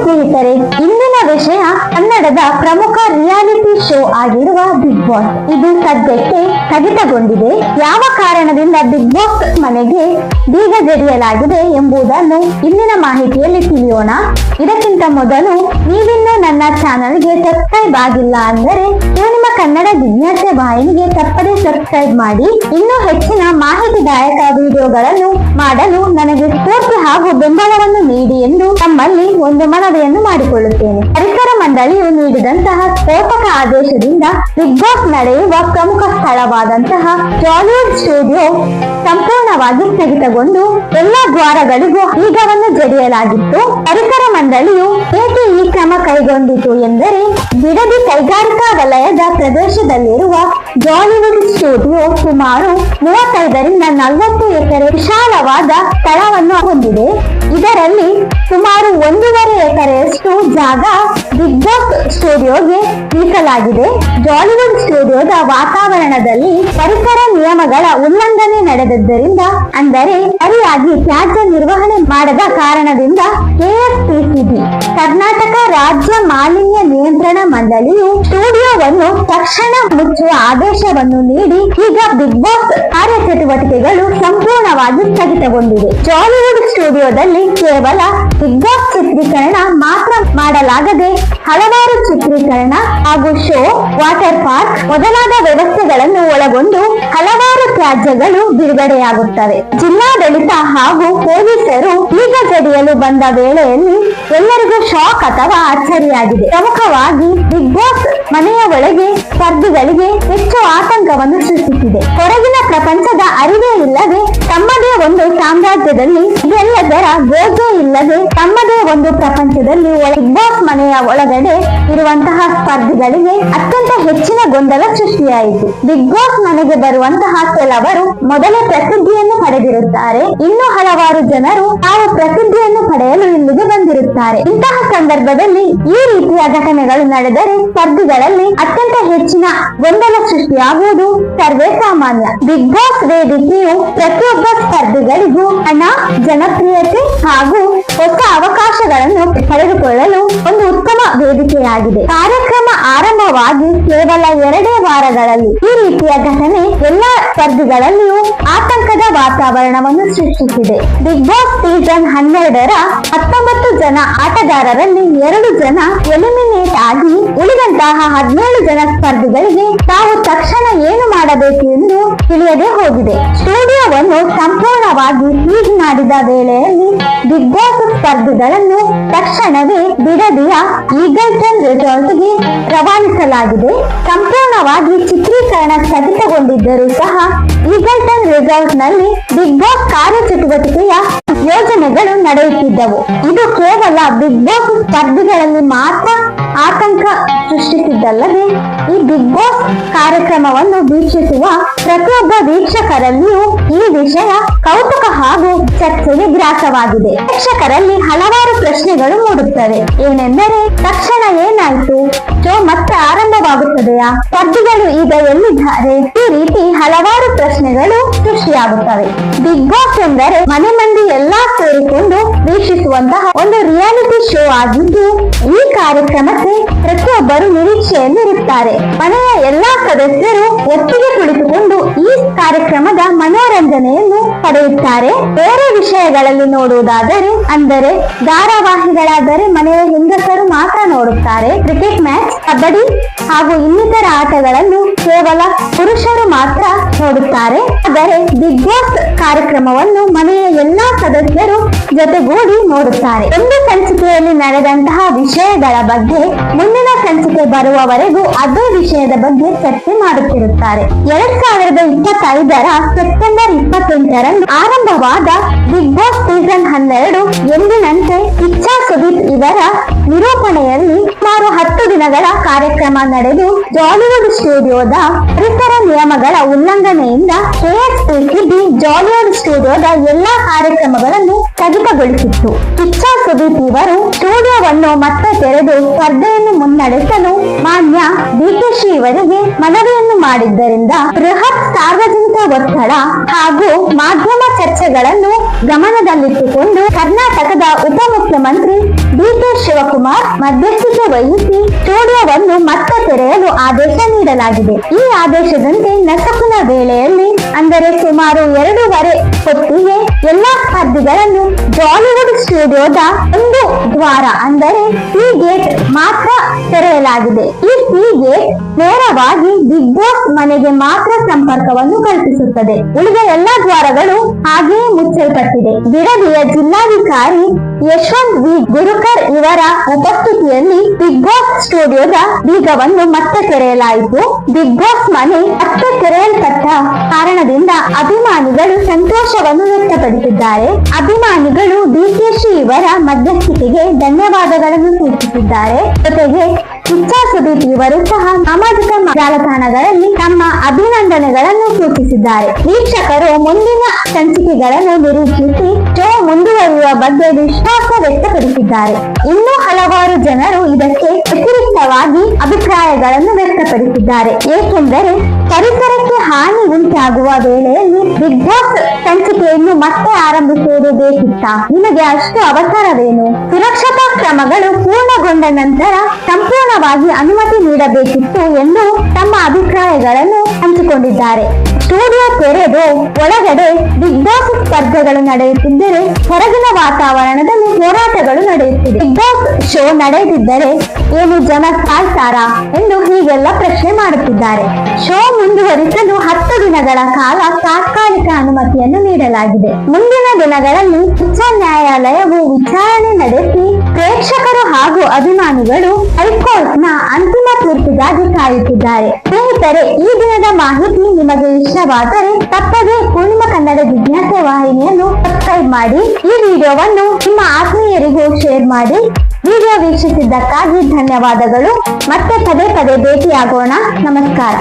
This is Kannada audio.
ಸ್ನೇಹಿತರೆ ಇಂದಿನ ವಿಷಯ ಕನ್ನಡದ ಪ್ರಮುಖ ರಿಯಾಲಿಟಿ ಶೋ ಆಗಿರುವ ಬಿಗ್ ಬಾಸ್ ಇದು ಸದ್ಯಕ್ಕೆ ಸ್ಥಗಿತಗೊಂಡಿದೆ. ಯಾವ ಕಾರಣದಿಂದ ಬಿಗ್ ಬಾಸ್ ಮನೆಗೆ ಬೀಗ ಜಡಿಯಲಾಗಿದೆ ಎಂಬುದನ್ನು ಇಂದಿನ ಮಾಹಿತಿಯಲ್ಲಿ ತಿಳಿಯೋಣ. ಇದಕ್ಕಿಂತ ಮೊದಲು ನೀವಿನ್ನೂ ನನ್ನ ಚಾನಲ್ಗೆ ಸಬ್ಸ್ಕ್ರೈಬ್ ಆಗಿಲ್ಲ ಅಂದರೆ ನಿಮ್ಮ ಕನ್ನಡ ಜಿಜ್ಞಾಸೆ ವಾಹಿನಿಗೆ ತಪ್ಪದೇ ಸಬ್ಸ್ಕ್ರೈಬ್ ಮಾಡಿ. ಇನ್ನೂ ಹೆಚ್ಚಿನ ಮಾಹಿತಿದಾಯಕ ವಿಡಿಯೋಗಳನ್ನು ಮಾಡಲು ನನಗೆ ಸ್ಫೂರ್ತಿ ಹಾಗೂ ಬೆಂಬಲವನ್ನು ನೀಡಿ ಎಂದು ತಮ್ಮಲ್ಲಿ ಒಂದು ಮನವಿಯನ್ನು ಮಾಡಿಕೊಳ್ಳುತ್ತೇನೆ. ಪರಿಸರ ಮಂಡಳಿಯು ನೀಡಿದಂತಹ ಸ್ಫೋಟಕ ಆದೇಶದಿಂದ ಬಿಗ್ ಬಾಸ್ ನಡೆಯುವ ಪ್ರಮುಖ ಸ್ಥಳವಾದಂತಹ ಜಾಲಿವುಡ್ ಸ್ಟುಡಿಯೋ ಸಂಪೂರ್ಣವಾಗಿ ಸ್ಥಗಿತಗೊಂಡು ಎಲ್ಲ ದ್ವಾರಗಳಿಗೂ ಬೀಗವನ್ನು ಜಡಿಯಲಾಗಿತ್ತು. ಪರಿಸರ ಮಂಡಳಿಯು ಏಕೆ ಈ ಕ್ರಮ ಕೈಗೊಂಡಿತು ಎಂದರೆ, ಬಿಡದಿ ಕೈಗಾರಿಕಾ ವಲಯದ ಪ್ರದೇಶದಲ್ಲಿರುವ ಜಾಲಿವುಡ್ ಸ್ಟುಡಿಯೋ ಸುಮಾರು ಮೂವತ್ತೈದರಿಂದ ನಲವತ್ತು ಎಕರೆ ವಿಶಾಲವಾದ ಸ್ಥಳವನ್ನು ಹೊಂದಿದೆ. ಇದರಲ್ಲಿ ಸುಮಾರು ಒಂದೂವರೆ ಎಕರೆಯಷ್ಟು ಜಾಗ ಬಿಗ್ ಬಾಸ್ ಸ್ಟುಡಿಯೋಗೆ ಮೀಸಲಾಗಿದೆ. ಜಾಲಿವುಡ್ ಸ್ಟುಡಿಯೋದ ವಾತಾವರಣದಲ್ಲಿ ಪರಿಸರ ನಿಯಮಗಳ ಉಲ್ಲಂಘನೆ ನಡೆದಿದ್ದರಿಂದ, ಅಂದರೆ ಸರಿಯಾಗಿ ತ್ಯಾಜ್ಯ ನಿರ್ವಹಣೆ ಮಾಡದ ಕಾರಣದಿಂದ ಕೆಎಸ್ಪಿಸಿಬಿ ಕರ್ನಾಟಕ ರಾಜ್ಯ ಮಾಲಿನ್ಯ ನಿಯಂತ್ರಣ ಮಂಡಳಿಯು ಸ್ಟುಡಿಯೋವನ್ನು ತಕ್ಷಣ ಮುಚ್ಚುವ ಆದೇಶವನ್ನು ನೀಡಿ, ಈಗ ಬಿಗ್ ಬಾಸ್ ಕಾರ್ಯಚಟುವಟಿಕೆಗಳು ಸಂಪೂರ್ಣವಾಗಿ ಸ್ಥಗಿತಗೊಂಡಿದೆ ಜಾಲಿವುಡ್ ಸ್ಟುಡಿಯೋದಲ್ಲಿ ಕೇವಲ ಬಿಗ್ ಚಿತ್ರೀಕರಣ ಮಾತ್ರ ಮಾಡಲಾಗದೆ ಹಲವಾರು ಚಿತ್ರೀಕರಣ ಹಾಗೂ ಶೋ, ವಾಟರ್ ಪಾರ್ಕ್ ಮೊದಲಾದ ವ್ಯವಸ್ಥೆಗಳನ್ನು ಒಳಗೊಂಡು ಹಲವಾರು ತ್ಯಾಜ್ಯಗಳು ಬಿಡುಗಡೆಯಾಗುತ್ತವೆ. ಜಿಲ್ಲಾಡಳಿತ ಹಾಗೂ ಪೊಲೀಸರು ಈಗ ಜಡಿಯಲು ಬಂದ ವೇಳೆಯಲ್ಲಿ ಎಲ್ಲರಿಗೂ ಶಾಕ್ ಅಥವಾ ಅಚ್ಚರಿಯಾಗಿದೆ. ಪ್ರಮುಖವಾಗಿ ಬಿಗ್ ಬಾಸ್ ಮನೆಯ ಒಳಗೆ ಸ್ಪರ್ಧಿಗಳಿಗೆ ಹೆಚ್ಚು ಆತಂಕವನ್ನು ಸೃಷ್ಟಿಸಿದೆ. ಹೊರಗಿನ ಪ್ರಪಂಚದ ಅರಿವೇ ಇಲ್ಲದೆ ತಮ್ಮದೇ ಒಂದು ಸಾಮ್ರಾಜ್ಯದಲ್ಲಿ ಇದೆಲ್ಲದರ ಗೋಜೆ ಇಲ್ಲದೆ ತಮ್ಮದೇ ಒಂದು ಪ್ರಪಂಚದಲ್ಲಿ ಬಿಗ್ ಬಾಸ್ ಮನೆಯ ಒಳಗಡೆ ಇರುವಂತಹ ಸ್ಪರ್ಧಿಗಳಿಗೆ ಅತ್ಯಂತ ಹೆಚ್ಚಿನ ಗೊಂದಲ ಸೃಷ್ಟಿಯಾಯಿತು. ಬಿಗ್ ಬಾಸ್ ಮನೆಗೆ ಬರುವಂತಹ ಕೆಲವರು ಮೊದಲ ಪ್ರಸಿದ್ಧಿಯನ್ನು ಪಡೆದಿರುತ್ತಾರೆ. ಇನ್ನು ಹಲವಾರು ಜನರು ತಾವು ಪ್ರಸಿದ್ಧಿಯನ್ನು ಪಡೆಯಲು ಇಲ್ಲಿಗೆ ಬಂದಿರುತ್ತಾರೆ. ಇಂತಹ ಸಂದರ್ಭದಲ್ಲಿ ಈ ರೀತಿಯ ಘಟನೆಗಳು ನಡೆದರೆ ಸ್ಪರ್ಧಿಗಳಲ್ಲಿ ಅತ್ಯಂತ ಹೆಚ್ಚಿನ ಗೊಂದಲ ಸೃಷ್ಟಿಯಾಗುವುದು ಸರ್ವೇ ಸಾಮಾನ್ಯ. ಬಿಗ್ ಬಾಸ್ ವೇದಿಕೆಯು ಪ್ರತಿಯೊಬ್ಬ ಸ್ಪರ್ಧಿಗಳಿಗೂ ಹಣ, ಜನಪ್ರಿಯತೆ ಹಾಗೂ ಹೊಸ ಅವಕಾಶಗಳನ್ನು ಪಡೆದುಕೊಳ್ಳಲು ಒಂದು ಉತ್ತಮ ವೇದಿಕೆಯಾಗಿದೆ. ಕಾರ್ಯಕ್ರಮ ara ಆರಂಭವಾಗಿ ಕೇವಲ ಎರಡೇ ವಾರಗಳಲ್ಲಿ ಈ ರೀತಿಯ ಘಟನೆ ಎಲ್ಲ ಸ್ಪರ್ಧಿಗಳಲ್ಲಿಯೂ ಆತಂಕದ ವಾತಾವರಣವನ್ನು ಸೃಷ್ಟಿಸಿದೆ. ಬಿಗ್ ಬಾಸ್ ಸೀಸನ್ ಹನ್ನೆರಡರ ಹತ್ತೊಂಬತ್ತು ಜನ ಆಟಗಾರರಲ್ಲಿ ಎರಡು ಜನ ಎಲಿಮಿನೇಟ್ ಆಗಿ ಉಳಿದಂತಹ ಹದಿನೇಳು ಜನ ಸ್ಪರ್ಧಿಗಳಿಗೆ ತಾವು ತಕ್ಷಣ ಏನು ಮಾಡಬೇಕು ಎಂದು ತಿಳಿಯದೆ ಹೋಗಿದೆ. ಸ್ಟುಡಿಯೋವನ್ನು ಸಂಪೂರ್ಣವಾಗಿ ಸೀಜ್ ಮಾಡಿದ ವೇಳೆಯಲ್ಲಿ ಬಿಗ್ ಬಾಸ್ ಸ್ಪರ್ಧಿಗಳನ್ನು ತಕ್ಷಣವೇ ಬಿಡದಿಯ ಈಗಲ್ಟನ್ ರೆಸಾರ್ಟ್ಗೆ ರವಾನಿಸಲಾಗಿದೆ ಸಂಪೂರ್ಣವಾಗಿ ಚಿತ್ರೀಕರಣ ಸ್ಥಗಿತಗೊಂಡಿದ್ದರೂ ಸಹ ಈಗಲ್ಟನ್ ರೆಸಾರ್ಟ್ನಲ್ಲಿ ಬಿಗ್ ಬಾಸ್ ಕಾರ್ಯಚಟುವಟಿಕೆಯ ಯೋಜನೆಗಳು ನಡೆಯುತ್ತಿದ್ದವು. ಇದು ಕೇವಲ ಬಿಗ್ ಬಾಸ್ ಸ್ಪರ್ಧಿಗಳಲ್ಲಿ ಮಾತ್ರ ಆತಂಕ ಸೃಷ್ಟಿಸಿದ್ದಲ್ಲದೆ ಈ ಬಿಗ್ ಬಾಸ್ ಕಾರ್ಯಕ್ರಮವನ್ನು ವೀಕ್ಷಿಸುವ ಪ್ರತಿಯೊಬ್ಬ ವೀಕ್ಷಕರಲ್ಲಿಯೂ ಈ ವಿಷಯ ಕೌತುಕ ಹಾಗೂ ಚರ್ಚೆಗೆ ಗ್ರಾಸವಾಗಿದೆ. ವೀಕ್ಷಕರಲ್ಲಿ ಹಲವಾರು ಪ್ರಶ್ನೆಗಳು ಮೂಡುತ್ತವೆ. ಏನೆಂದರೆ ತಕ್ಷಣ ಏನಾಯ್ತು? ಆರಂಭವಾಗುತ್ತದೆಯಾ ಸ್ಪರ್ಧಿಗಳು ಈಗ ಎಲ್ಲಿದ್ದಾರೆ? ಈ ರೀತಿ ಹಲವಾರು ಪ್ರಶ್ನೆಗಳು ಸೃಷ್ಟಿಯಾಗುತ್ತವೆ. ಬಿಗ್ ಬಾಸ್ ಎಂದರೆ ಮನೆ ಮಂದಿ ಎಲ್ಲಾ ಸೇರಿಕೊಂಡು ವೀಕ್ಷಿಸುವಂತಹ ಒಂದು ರಿಯಾಲಿಟಿ ಶೋ ಆಗಿದ್ದು, ಈ ಕಾರ್ಯಕ್ರಮಕ್ಕೆ ಪ್ರತಿಯೊಬ್ಬರು ನಿರೀಕ್ಷೆಯಲ್ಲಿರುತ್ತಾರೆ ಮನೆಯ ಎಲ್ಲಾ ಸದಸ್ಯರು ಒಟ್ಟಿಗೆ ಕುಳಿತುಕೊಂಡು ಈ ಕಾರ್ಯಕ್ರಮದ ಮನೋರಂಜನೆಯನ್ನು ಪಡೆಯುತ್ತಾರೆ. ಬೇರೆ ವಿಷಯಗಳಲ್ಲಿ ನೋಡುವುದಾದರೆ, ಅಂದರೆ ಧಾರಾವಾಹಿಗಳಾದರೆ ಮನೆಯ ಹೆಂಗಸರು ಮಾತ್ರ ನೋಡುತ್ತಾರೆ. ಕ್ರಿಕೆಟ್ ಮ್ಯಾಚ್, ಕಬಡ್ಡಿ ಹಾಗೂ ಇನ್ನಿತರ ಆಟಗಳನ್ನು ಕೇವಲ ಪುರುಷರು ಮಾತ್ರ ನೋಡುತ್ತಾರೆ. ಆದರೆ ಬಿಗ್ ಬಾಸ್ ಕಾರ್ಯಕ್ರಮವನ್ನು ಮನೆಯ ಎಲ್ಲಾ ಸದಸ್ಯರು ಜೊತೆಗೂಡಿ ನೋಡುತ್ತಾರೆ. ಒಂದು ಸಂಚಿಕೆಯಲ್ಲಿ ನಡೆದಂತಹ ವಿಷಯಗಳ ಬಗ್ಗೆ ಮುಂದಿನ ಸಂಚಿಕೆ ಬರುವವರೆಗೂ ಅದೇ ವಿಷಯದ ಬಗ್ಗೆ ಚರ್ಚೆ ಮಾಡುತ್ತಿರುತ್ತಾರೆ. ಎರಡ್ ಸಾವಿರದ ಇಪ್ಪತ್ತೈದರ ಸೆಪ್ಟೆಂಬರ್ ಇಪ್ಪತ್ತೆಂಟರಂದು ಆರಂಭವಾದ ಬಿಗ್ ಬಾಸ್ ಸೀಸನ್ ಹನ್ನೆರಡು ಎಂದಿನಂತೆ ಇಚ್ಛಾ ಸುದೀಪ್ ಇವರ ನಿರೂಪಣೆಯಲ್ಲಿ ಸುಮಾರು ಹತ್ತು ದಿನಗಳ ಕಾರ್ಯಕ್ರಮ ನಡೆದು ಜಾಲಿವುಡ್ ಸ್ಟುಡಿಯೋದ ಪರಿಸರ ನಿಯಮಗಳ ಉಲ್ಲಂಘನೆಯಿಂದ ಕೆಎಸ್ಪಿಸಿಬಿ ಜಾಲಿವುಡ್ ಸ್ಟುಡಿಯೋದ ಎಲ್ಲಾ ಕಾರ್ಯಕ್ರಮಗಳನ್ನು ಸ್ಥಗಿತಗೊಳಿಸಿತ್ತು. ಇಚ್ಛಾ ಸುದೀಪ್ ಇವರು ಸ್ಟುಡಿಯೋವನ್ನು ಮತ್ತೆ ತೆರೆದು ಸ್ಪರ್ಧೆಯನ್ನು ಮುನ್ನಡೆಸಲು ಮಾನ್ಯ ಡಿಕೆಶಿ ಇವರಿಗೆ ಮನವಿಯನ್ನು ಮಾಡಿದ್ದರಿಂದ ಬೃಹತ್ ಸಾರ್ವಜನಿಕ ಒತ್ತಡ ಹಾಗೂ ಮಾಧ್ಯಮ ಚರ್ಚೆಗಳನ್ನು ಗಮನದಲ್ಲಿಟ್ಟುಕೊಂಡು ಕರ್ನಾಟಕದ ಉಪಮುಖ್ಯಮಂತ್ರಿ ಡಿಕೆ ಶಿವಕುಮಾರ್ ಮಧ್ಯಸ್ಥಿಕೆ ವಹಿಸಿ ಸ್ಟುಡಿಯೋವನ್ನು ಮತ್ತೆ ತೆರೆಯಲು ಆದೇಶ ನೀಡಲಾಗಿದೆ. ಈ ಆದೇಶದಂತೆ ನಸಕಿನ ವೇಳೆಯಲ್ಲಿ ಅಂದರೆ ಸುಮಾರು ಎರಡೂವರೆ ಹೊತ್ತಿಗೆ ಎಲ್ಲಾ ಸ್ಪರ್ಧಿಗಳನ್ನು ಬಾಲಿವುಡ್ ಸ್ಟುಡಿಯೋದ ಒಂದು ದ್ವಾರ ಅಂದರೆ ಸಿ ಗೇಟ್ ಮಾತ್ರ ತೆರೆಯಲಾಗಿದೆ. ಈ ಸಿ ಗೇಟ್ ನೇರವಾಗಿ ಬಿಗ್ ಬಾಸ್ ಮನೆಗೆ ಮಾತ್ರ ಸಂಪರ್ಕವನ್ನು ಕಲ್ಪಿಸುತ್ತದೆ. ಉಳಿದ ಎಲ್ಲಾ ದ್ವಾರಗಳು ಹಾಗೆಯೇ ಮುಚ್ಚಲ್ಪಟ್ಟಿದೆ. ಬಿಡದಿಯ ಜಿಲ್ಲಾಧಿಕಾರಿ ಯಶವಂತ್ ವಿ. ಗುರುಕರ್ ಇವರ ಉಪಸ್ಥಿತಿಯಲ್ಲಿ ಬಿಗ್ ಬಾಸ್ ಸ್ಟುಡಿಯೋದ ಬೀಗವನ್ನು ಮತ್ತೆ ತೆರೆಯಲಾಯಿತು. ಬಿಗ್ ಬಾಸ್ ಮನೆ ಮತ್ತೆ ತೆರೆಯಲ್ಪಟ್ಟ ಕಾರಣದಿಂದ ಅಭಿಮಾನಿಗಳು ಸಂತೋಷವನ್ನು ವ್ಯಕ್ತಪಡಿಸಿದ್ದಾರೆ ಅಭಿಮಾನಿಗಳು ಡಿಕೆಶಿ ಇವರ ಮಧ್ಯಸ್ಥಿಕೆಗೆ ಧನ್ಯವಾದಗಳನ್ನು ಸೂಚಿಸಿದ್ದಾರೆ. ಜೊತೆಗೆ ಇಚ್ಛಾ ಸುದೀಪ್ ಇವರು ಸಹ ಸಾಮಾಜಿಕ ಜಾಲತಾಣಗಳಲ್ಲಿ ತಮ್ಮ ಅಭಿನಂದನೆಗಳನ್ನು ಸೂಚಿಸಿದ್ದಾರೆ. ವೀಕ್ಷಕರು ಮುಂದಿನ ಸಂಚಿಕೆಗಳನ್ನು ನಿರೀಕ್ಷಿಸಿ, ಶೋ ಮುಂದುವರಿಯುವ ಬಗ್ಗೆ ವಿಶ್ವಾಸ ವ್ಯಕ್ತಪಡಿಸಿದ್ದಾರೆ. ಇನ್ನೂ ಹಲವಾರು ಜನರು ಇದಕ್ಕೆ ವ್ಯತಿರಿಕ್ತವಾಗಿ ಅಭಿಪ್ರಾಯಗಳನ್ನು ವ್ಯಕ್ತಪಡಿಸಿದ್ದಾರೆ. ಏಕೆಂದರೆ ಪರಿಸರಕ್ಕೆ ಹಾನಿ ಉಂಟಾಗುವ ವೇಳೆಯಲ್ಲಿ ಬಿಗ್ ಬಾಸ್ ಸಂಚಿಕೆಯನ್ನು ಮತ್ತೆ ಆರಂಭಿಸುವುದು ಬೇಕಿತ್ತ. ನಿಮಗೆ ಅಷ್ಟು ಅವಸರವೇನು? ಸುರಕ್ಷತಾ ಕ್ರಮಗಳು ಪೂರ್ಣಗೊಂಡ ನಂತರ ಸಂಪೂರ್ಣವಾಗಿ ಅನುಮತಿ ನೀಡಬೇಕಿತ್ತು ಎಂದು ತಮ್ಮ ಅಭಿಪ್ರಾಯಗಳನ್ನು ಹಂಚಿಕೊಂಡಿದ್ದಾರೆ. ಸ್ಟುಡಿಯೋ ತೆರೆದು ಒಳಗಡೆ ಬಿಗ್ ಬಾಸ್ ಸ್ಪರ್ಧೆಗಳು ನಡೆಯುತ್ತಿದ್ದರೆ ಹೊರಗಿನ ವಾತಾವರಣದಲ್ಲಿ ಹೋರಾಟಗಳು ನಡೆಯುತ್ತಿದೆ. ಬಿಗ್ ಬಾಸ್ ಶೋ ನಡೆದಿದ್ದರೆ ಏನು ಜನ ಸಾಯ್ತಾರಾ ಎಂದು ಹೀಗೆಲ್ಲ ಪ್ರಶ್ನೆ ಮಾಡುತ್ತಿದ್ದಾರೆ. ಶೋ ಮುಂದುವರಿಸಲು ಹತ್ತು ದಿನಗಳ ಕಾಲ ತಾತ್ಕಾಲಿಕ ಅನುಮತಿಯನ್ನು ನೀಡಲಾಗಿದೆ. ಮುಂದಿನ ದಿನಗಳಲ್ಲಿ ಉಚ್ಚ ನ್ಯಾಯಾಲಯವು ವಿಚಾರಣೆ ನಡೆಸಿ ಪ್ರೇಕ್ಷಕರು ಹಾಗೂ ಅಭಿಮಾನಿಗಳು ಹೈಕೋರ್ಟ್ನ ಅಂತಿಮ ತೀರ್ಪಿಗಾಗಿ ಕಾಯುತ್ತಿದ್ದಾರೆ. ಸ್ನೇಹಿತರೆ, ಈ ದಿನದ ಮಾಹಿತಿ ನಿಮಗೆ ಇಷ್ಟವಾದರೆ ತಪ್ಪದೆ ಪೂರ್ಣಿಮಾ ಕನ್ನಡ ಜಿಜ್ಞಾಸೆ ವಾಹಿನಿಯನ್ನು ಸಬ್ಸ್ಕ್ರೈಬ್ ಮಾಡಿ ಈ ವಿಡಿಯೋವನ್ನು ನಿಮ್ಮ ಆತ್ಮೀಯರಿಗೂ ಶೇರ್ ಮಾಡಿ. ವಿಡಿಯೋ ವೀಕ್ಷಿಸಿದ್ದಕ್ಕಾಗಿ ಧನ್ಯವಾದಗಳು. ಮತ್ತೆ ಪದೇ ಪದೇ ಭೇಟಿಯಾಗೋಣ. ನಮಸ್ಕಾರ.